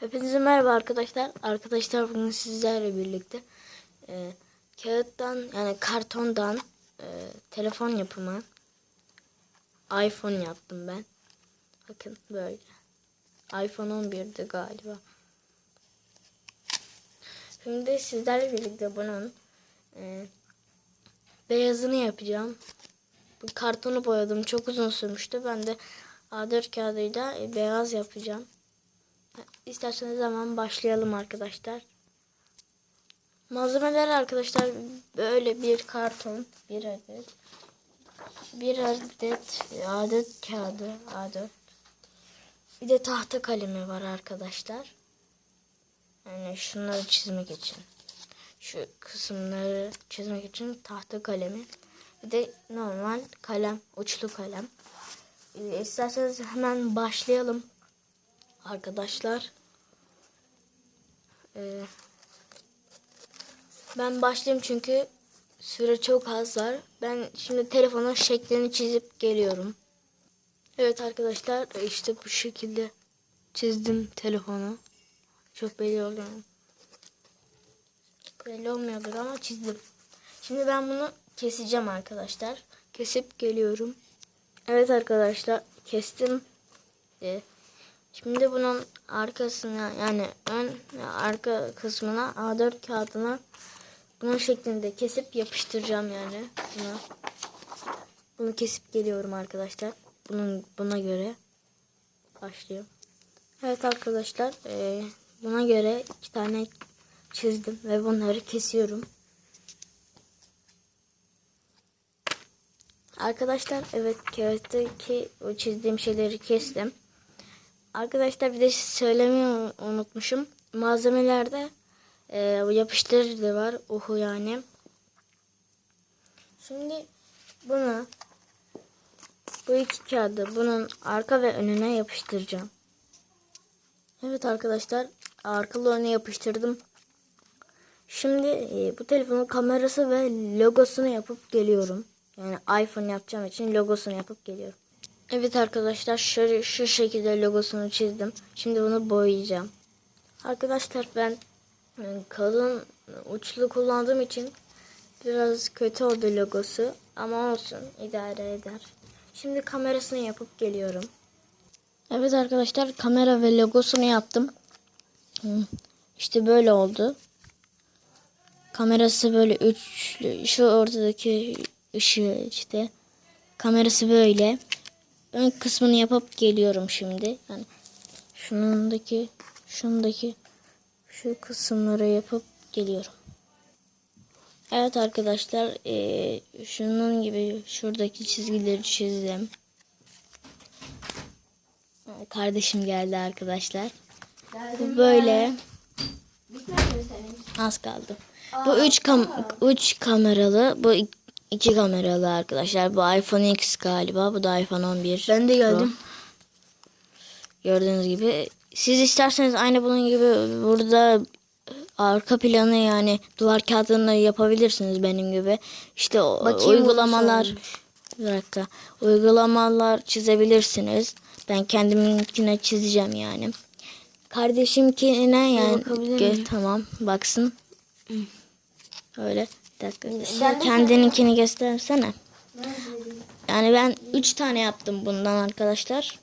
Hepinize merhaba arkadaşlar. Arkadaşlar bugün sizlerle birlikte e, kağıttan yani kartondan e, telefon yapımı iPhone yaptım ben. Bakın böyle. iPhone 11'di galiba. Şimdi sizlerle birlikte bunun e, beyazını yapacağım. Bu kartonu boyadım. Çok uzun sürmüştü. Ben de A4 kağıdıyla e, beyaz yapacağım. İsterseniz hemen başlayalım arkadaşlar. Malzemeler arkadaşlar böyle bir karton, bir adet, bir adet adet kağıdı, A4. Bir de tahta kalemi var arkadaşlar. Yani şunları çizmek için. Şu kısımları çizmek için tahta kalemi. Bir de normal kalem, uçlu kalem. İsterseniz hemen başlayalım arkadaşlar. Ee, ben başlayayım çünkü süre çok az var. Ben şimdi telefonun şeklini çizip geliyorum. Evet arkadaşlar işte bu şekilde çizdim telefonu. Çok belli oluyor. Belli olmuyordur ama çizdim. Şimdi ben bunu keseceğim arkadaşlar. Kesip geliyorum. Evet arkadaşlar kestim. Ee, Şimdi bunun arkasına yani ön arka kısmına A4 kağıdına bunun şeklinde kesip yapıştıracağım yani buna. Bunu kesip geliyorum arkadaşlar. Bunun buna göre başlıyorum. Evet arkadaşlar eee, buna göre iki tane çizdim ve bunları kesiyorum. Arkadaşlar evet kağıttaki o çizdiğim şeyleri kestim. Arkadaşlar bir de söylemeyi unutmuşum. Malzemelerde e, yapıştırıcı da var. Uhu yani. Şimdi bunu bu iki kağıdı bunun arka ve önüne yapıştıracağım. Evet arkadaşlar arkalı önüne yapıştırdım. Şimdi e, bu telefonun kamerası ve logosunu yapıp geliyorum. Yani iPhone yapacağım için logosunu yapıp geliyorum. Evet arkadaşlar şöyle şu şekilde logosunu çizdim. Şimdi bunu boyayacağım. Arkadaşlar ben e, kalın uçlu kullandığım için biraz kötü oldu logosu ama olsun idare eder. Şimdi kamerasını yapıp geliyorum. Evet arkadaşlar kamera ve logosunu yaptım. Hı, İşte böyle oldu. Kamerası böyle üçlü şu ortadaki ışığı işte. Kamerası böyle ön kısmını yapıp geliyorum şimdi. Yani şunundaki, şundaki şu kısımları yapıp geliyorum. Evet arkadaşlar, eee, şunun gibi şuradaki çizgileri çizdim. Kardeşim geldi arkadaşlar. Bu böyle az kaldı. Bu üç kam üç kameralı, bu iki kameralı arkadaşlar. Bu iPhone X galiba, bu da iPhone 11. Ben de geldim. Gördüğünüz gibi. Siz isterseniz aynı bunun gibi burada arka planı yani duvar kağıdını yapabilirsiniz benim gibi. İşte Bakayım uygulamalar bir dakika. Uygulamalar çizebilirsiniz. Ben kendiminkine çizeceğim yani. Kardeşimkine yani tamam baksın. Öyle. Dakika. De Kendininkini göstersene. Yani ben 3 tane yaptım bundan arkadaşlar.